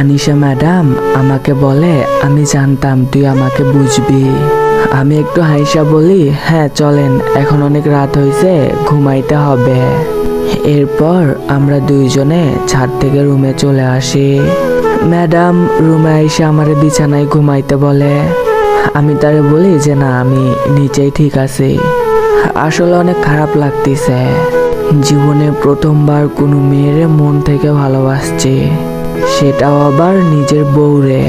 Anisha madam, আমাকে বলে, আমি জানতাম তুই আমাকে বুঝবি। আমি একটু হাইসা বলি হ্যাঁ চলেন, এখন অনেক রাত হয়েছে ঘুমাইতে হবে। এরপর আমরা দুইজনে ছাদ থেকে রুমে চলে আসি। ম্যাডাম, রুমে এসে আমার বিছানায় ঘুমাইতে বলে। আমি তারে বলি যে, না, আমি নিচেই ঠিক আছি। আসলে অনেক খারাপ লাগতেছে। জীবনে প্রথমবার কোনো মেয়ের মন থেকে ভালোবাসছে। সেটাও আবার নিজের বউরে।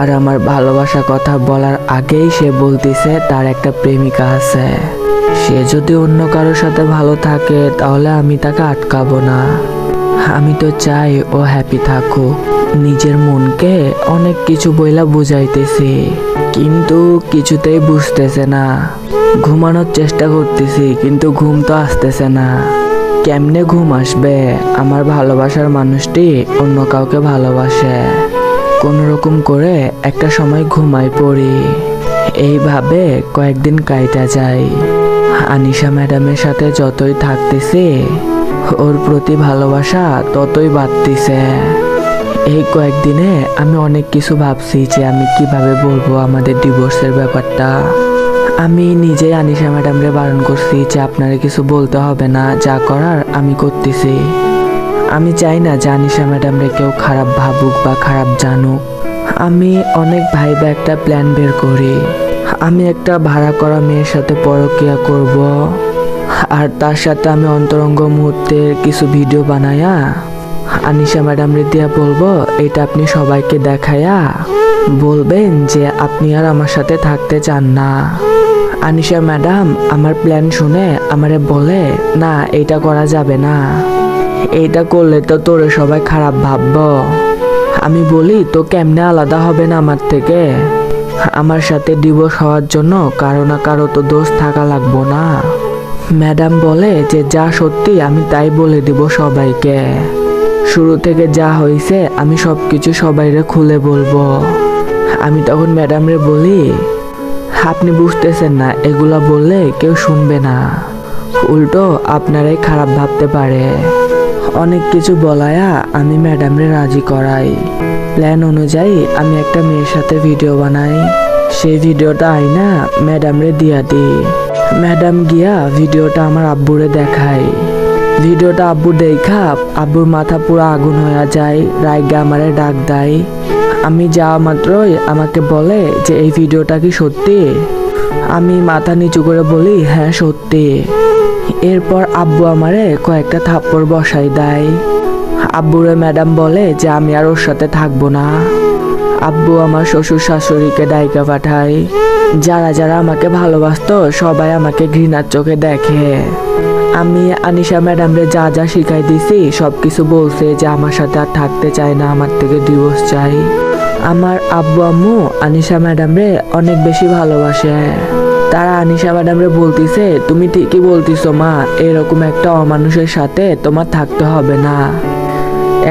আর আমার ভালোবাসা কথা বলার আগেই সে বলতেছে, তার একটা প্রেমিকা আছে। সে যদি অন্য কারোর সাথে ভালো থাকে, তাহলে আমি তাকে আটকাবো না। আমি তো চাই ও হ্যাপি থাকুক। নিজের মনকে অনেক কিছু বইলা বুঝাইতেছি, কিন্তু কিছুতেই বুঝতেছে না। ঘুমানোর চেষ্টা করতেছি, কিন্তু ঘুম তো আসতেছে না। কেমনে ঘুম আসবে? আমার ভালোবাসার মানুষটি অন্য কাউকে ভালোবাসে। কোনো রকম করে একটা সময় ঘুমাই পড়ি। এইভাবে কয়েকদিন কাইটা যায়। আনিশা ম্যাডামের সাথে যতই থাকতেছি, ওর প্রতি ভালোবাসা ততই বাড়তিছে। এই কয়েকদিনে আমি অনেক কিছু ভাবছি যে আমি কীভাবে বলব আমাদের ডিভোর্সের ব্যাপারটা। আমি নিজেই আনিশা ম্যাডামরে বারণ করছি যে আপনারা কিছু বলতে হবে না, যা করার আমি করতেছি। আমি চাই না যে আনিশা ম্যাডামরে কেউ খারাপ ভাবুক বা খারাপ জানুক। আমি অনেক ভাইবা একটা প্ল্যান বের করি। আমি একটা ভাড়া করা মেয়ের সাথে পরকিয়া করব। আর তার সাথে আমি অন্তরঙ্গ মুহূর্তের কিছু ভিডিও বানায়া আনিশা ম্যাডাম দিয়া বলব এটা আপনি সবাইকে দেখায়া বলবেন যে আপনি আর আমার সাথে থাকতে চান না। আনিশা ম্যাডাম, আমার প্ল্যান শুনে আমারে বলে, না এটা করা যাবে না। এইটা করলে তো তোরে সবাই খারাপ ভাববো। আমি বলি, তো কেমনে আলাদা হবে না আমার থেকে? আমার সাথে ডিভোর্স হওয়ার জন্য কারও না কারও তো দোষ থাকা লাগবো না। ম্যাডাম বলে, যে যা সত্যি, আমি তাই বলে দিব সবাইকে। শুরু থেকে যা হয়েছে আমি সব কিছু সবাইরে খুলে বলব। আমি তখন ম্যাডামরে বলি আপনি বুঝতেছেন না, এগুলা বললে কেউ শুনবে না। উল্টো আপনারাই খারাপ ভাবতে পারে। অনেক কিছু বলায়া আমি ম্যাডামরে রাজি করাই। প্ল্যান অনুযায়ী আমি একটা মেয়ের সাথে ভিডিও বানাই। সেই ভিডিওটা আইনা ম্যাডামরে দিয়া দিই। ম্যাডাম গিয়া ভিডিওটা আমার আব্বুরে দেখায়। ভিডিওটা আব্বু দেখা আব্বুর মাথা পুরো আগুন হয়ে যায় রায়গা আমারে ডাক দেয়। আমি যাওয়া মাত্রই আমাকে বলে যে এই ভিডিওটা কি সত্যি? আমি মাথা নিচু করে বলি হ্যাঁ সত্যি। এরপর আব্বু আমারে কয়েকটা থাপ্পড় বসাই দেয়। আব্বুরে ম্যাডাম বলে যে, আমি আর ওর সাথে থাকব না। আব্বু আমার শ্বশুর শাশুড়িকে ডাইকা পাঠায়। যারা যারা আমাকে ভালোবাসতো, সবাই আমাকে ঘৃণার চোখে দেখে। আমি আনিশা ম্যাডামরে যা যা শিখাই দিছি সব কিছু বলছে যে আমার সাথে আর থাকতে চায় না, আমার থেকে ডিভোর্স চাই আমার আব্বু আম্মু আনিশা ম্যাডামরে অনেক বেশি ভালোবাসে। তারা আনিশা ম্যাডামরে বলতিছে, তুমি ঠিকই বলতিছো মা, এরকম একটা অমানুষের সাথে তোমার থাকতে হবে না।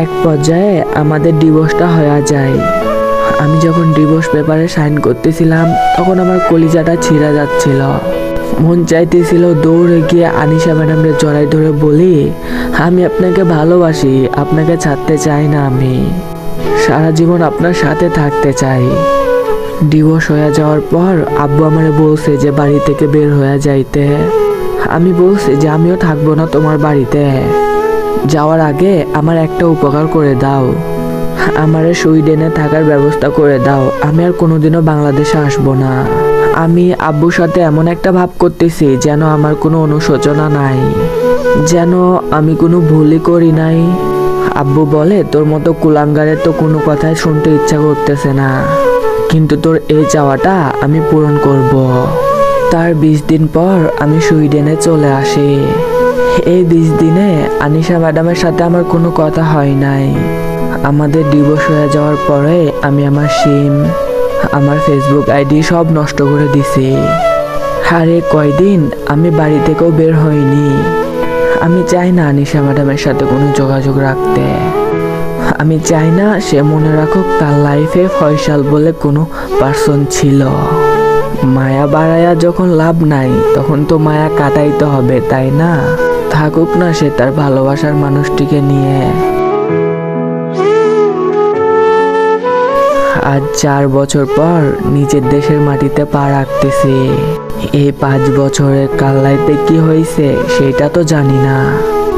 এক পর্যায়ে আমাদের ডিভোর্সটা হয়ে যায়। আমি যখন ডিভোর্স পেপারে সাইন করতেছিলাম, তখন আমার কলিজাটা ছিঁড়া যাচ্ছিল। মন চাইতেছিল দৌড়ে গিয়ে আনিশা ম্যাডামরে জড়াই ধরে বলি, আমি আপনাকে ভালোবাসি, আপনাকে ছাড়তে চাই না আমি। সারা জীবন আপনার সাথে থাকতে চাই। ডিভোর্স হয়ে যাওয়ার পর আব্বু আমারে বলছে যে বাড়ি থেকে বের হয়ে যাইতে। আমি বলছি যে আমিও থাকব না তোমার বাড়িতে। যাওয়ার আগে আমার একটা উপকার করে দাও। আমারে সুইডেনে থাকার ব্যবস্থা করে দাও। আমি আর কোনোদিনও বাংলাদেশে আসব না। আমি আব্বুর সাথে এমন একটা ভাব করতেছি যেন আমার কোনো অনুশোচনা নাই। যেন আমি কোনো ভুলই করি নাই। আব্বু বলে, তোর মতো কুলাঙ্গারের তো কোনো কথাই শুনতে ইচ্ছা করতেছে না। কিন্তু তোর এই চাওয়াটা আমি পূরণ করব। তার বিশ দিন পর আমি সুইডেনে চলে আসি। এই বিশ দিনে আনিশা ম্যাডামের সাথে আমার কোনো কথা হয় নাই। আমাদের ডিভোর্স হয়ে যাওয়ার পরে আমি আমার সিম আমার ফেসবুক আইডি সব নষ্ট করে দিছি। আরে, কয়দিন? আমি বাড়ি থেকেও বের হইনি। আমি চাই না আনিশা ম্যাডামের সাথে কোনো যোগাযোগ রাখতে। আমি চাই না সে মনে রাখুক তার লাইফে ফয়সাল বলে কোনো পার্সন ছিল। মায়া বাড়ায়া যখন লাভ নাই, তখন তো মায়া কাটাইতে হবে, তাই না? থাকুক না সে তার ভালোবাসার মানুষটিকে নিয়ে। আজ চার বছর পর নিজের দেশের মাটিতে পা রাখতেছি। এই পাঁচ বছরের কাল লাইফে কি হয়েছে সেটা তো জানি না।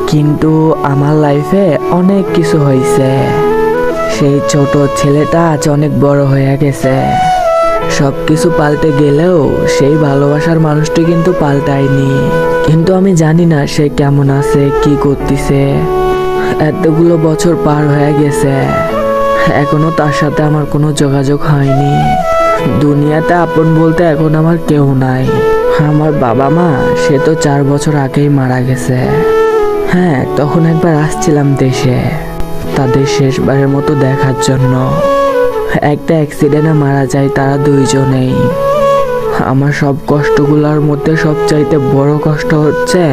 কিন্তু আমার লাইফে অনেক কিছু হয়েছে। সেই ছোট ছেলেটা আজ অনেক বড় হয়ে গেছে। সব কিছু পাল্টে গেলেও সেই ভালোবাসার মানুষটি কিন্তু পাল্টায়নি। কিন্তু আমি জানি না সে কেমন আছে, কি করতেছে। এতগুলো বছর পার হয়ে গেছে। এখনও তার সাথে আমার কোনো যোগাযোগ হয়নি। দুনিয়াতে আপন বলতে এখন আমার কেউ নাই। আমার বাবা মা, সে তো চার বছর আগেই মারা গেছে। হ্যাঁ তখন একবার আসছিলাম দেশে, তাদের শেষবারের মতো দেখার জন্য। একটা অ্যাক্সিডেন্টে মারা যায় তারা দুইজনেই। আমার সব কষ্টগুলোর মধ্যে সবচাইতে বড় কষ্ট হচ্ছে,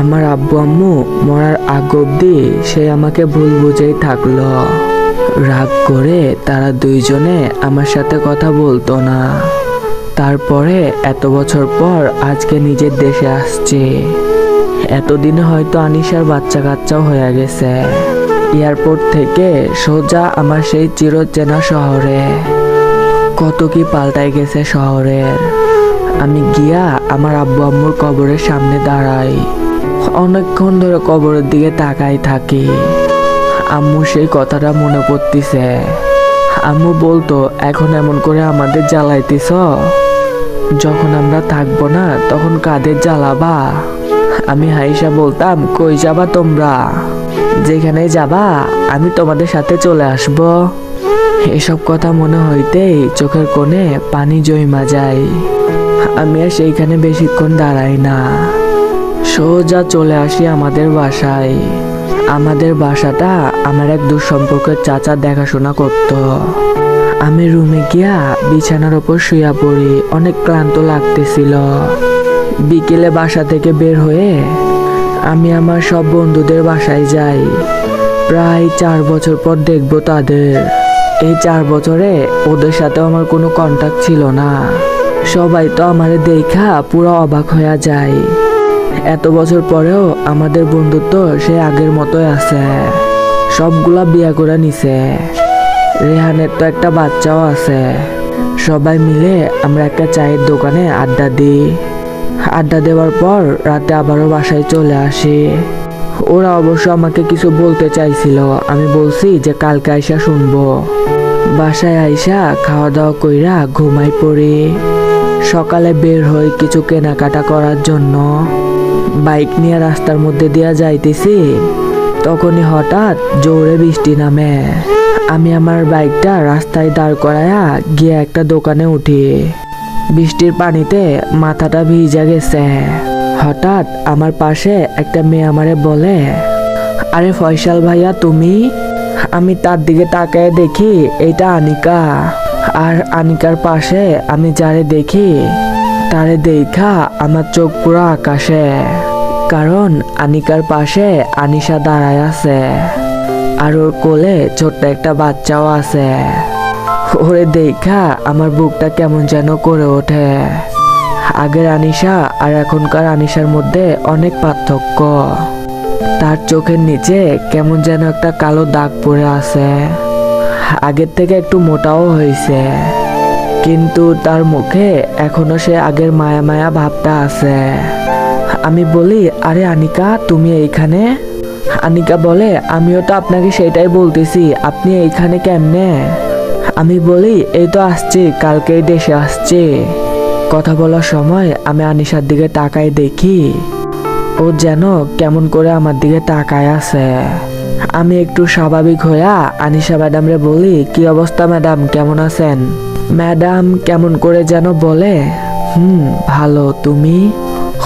আমার আব্বু আম্মু মরার আগ অব্দি সে আমাকে ভুল বুঝেই থাকল। রাগ করে তারা দুইজনে আমার সাথে কথা বলতো না। তারপরে এত বছর পর আজকে নিজের দেশে আসছে। এতদিনে হয়তো আনিশার বাচ্চা কাচ্চাও হয়ে গেছে। এয়ারপোর্ট থেকে সোজা আমার সেই চিরচেনা শহরে। কত কি পাল্টাই গেছে শহরের আমি গিয়া আমার আব্বু আম্মুর কবরের সামনে দাঁড়াই। অনেকক্ষণ ধরে কবরের দিকে তাকাই থাকি। আম্মু সেই কথাটা মনে পড়তিছে। আম্মু বলতো, এখন এমন করে আমাদের জ্বালাইতেছ যখন আমরা থাকব না, তখন কাদের জ্বালাবা? আমি হাইসা বলতাম, কই যাবা তোমরা? যেখানে যাবা, আমি তোমাদের সাথে চলে আসব। এসব কথা মনে হইতেই চোখের কোণে পানি জমা যায়। আমি আর সেইখানে বেশিক্ষণ দাঁড়াই না। সোজা চলে আসি আমাদের বাসায়। আমাদের বাসাটা আমার এক দুঃসম্পর্কের চাচা দেখাশোনা করত। আমি রুমে গিয়া বিছানার ওপর শুয়া পড়ি, অনেক ক্লান্ত লাগতেছিল। বিকেলে বাসা থেকে বের হয়ে আমি আমার সব বন্ধুদের বাসায় যাই। প্রায় চার বছর পর দেখব তাদের। এই চার বছরে ওদের সাথে আমার কোনো কন্টাক্ট ছিল না। সবাই তো আমারে দেখা পুরো অবাক হয়ে যায়। এত বছর পরেও আমাদের বন্ধুত্ব সে আগের মতোই আছে। সবগুলা বিয়া করে নিছে। রেহানের তো একটা বাচ্চাও আছে। সবাই মিলে আমরা একটা চায়ের দোকানে আড্ডা দিই। আড্ডা দেওয়ার পর রাতে আবারও বাসায় চলে আসি। ওরা অবশ্য আমাকে কিছু বলতে চাইছিল। আমি বলছি যে কালকে আইসা শুনব। বাসায় আইসা খাওয়া দাওয়া কইরা ঘুমাই পড়ি। সকালে বের হই কিছু কেনাকাটা করার জন্য। বাইক নিয়ে রাস্তার মধ্যে দিয়া যাইতেছি। তখনই হঠাৎ জোরে বৃষ্টি নামে। আমি আমার বাইকটা রাস্তায় দাঁড় করায়া গিয়ে একটা দোকানে উঠি। বৃষ্টির পানিতে মাথাটা ভিজা গেছে। হঠাৎ আমার পাশে একটা মেয়ে আমারে বলে, আরে ফয়সাল ভাইয়া, তুমি? আমি তার দিকে তাকায় দেখি এটা আনিকা। আর আনিকার পাশে আমি যারে দেখি তারে দেখা আমার চোখ পুরো আকাশে। কারণ আনিকার পাশে আনিশা দাঁড়ায় আছে। আর ওর কোলে ছোট্ট একটা বাচ্চাও আছে। ওরে দেখা আমার বুকটা কেমন যেন করে ওঠে। আগের আনিশা আর এখনকার আনিশার মধ্যে অনেক পার্থক্য। তার চোখের নিচে কেমন যেন একটা কালো দাগ পড়ে আছে। আগের থেকে একটু মোটাও হয়েছে। কিন্তু তার মুখে এখনও সে আগের মায়া মায়া ভাবটা আছে। আমি বলি, আরে আনিকা, তুমি এইখানে? আনিকা বলে, আমিও তো আপনাকে সেটাই বলতেছি, আপনি এইখানে কেমনে? আমি বলি, এই তো আসছি, কালকেই দেশে আসছি। কথা বলার সময় আমি আনিশার দিকে তাকাই দেখি, ও যেন কেমন করে আমার দিকে তাকায় আছে। আমি একটু স্বাভাবিক হইয়া আনিশা ম্যাডামরে বলি, কি অবস্থা ম্যাডাম? কেমন আছেন? ম্যাডাম, কেমন করে যেন বলে? হুম, ভালো। তুমি?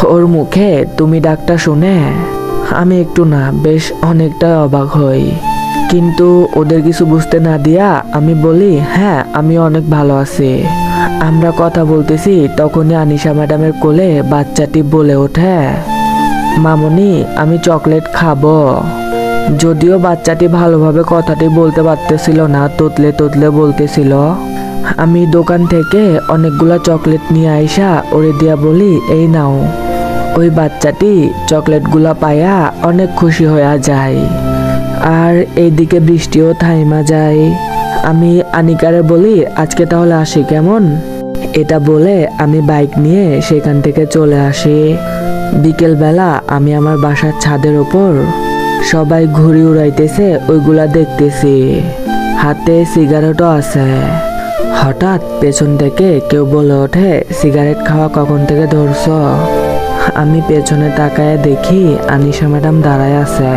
ওর মুখে তুমি ডাকটা শুনে? আমি একটু না, বেশ অনেকটা অবাক হই। কিন্তু ওদের কিছু বুঝতে না দিয়া আমি বলি হ্যাঁ আমি অনেক ভালো আছি। আমরা কথা বলতেছি তখনই আনিশা ম্যাডামের কোলে বাচ্চাটি বলে ওঠে, মামনি, আমি চকলেট খাব। যদিও বাচ্চাটি ভালোভাবে কথাটি বলতে পারতেছিল না, তোতলে তোতলে বলতেছিল, আমি দোকান থেকে অনেকগুলা চকলেট নিয়ে আইসা ওরে দিয়া বলি, এই নাও। ওই বাচ্চাটি চকলেটগুলা পায়া অনেক খুশি হয়ে যায়। আর এইদিকে বৃষ্টিও থাইমা যায়। আমি আনিকারে বলি, আজকে তাহলে আসি কেমন? এটা বলে আমি বাইক নিয়ে সেখান থেকে চলে আসি। বিকেলবেলা আমি আমার বাসার ছাদের ওপর সবাই ঘুড়ি উড়াইতেছে, ওইগুলা দেখতেছি। হাতে সিগারেটও আছে। হঠাৎ পেছন থেকে কেউ বলে ওঠে, সিগারেট খাওয়া কখন থেকে ধরছ? আমি পেছনে তাকায় দেখি আনিশা ম্যাডাম দাঁড়ায় আছে।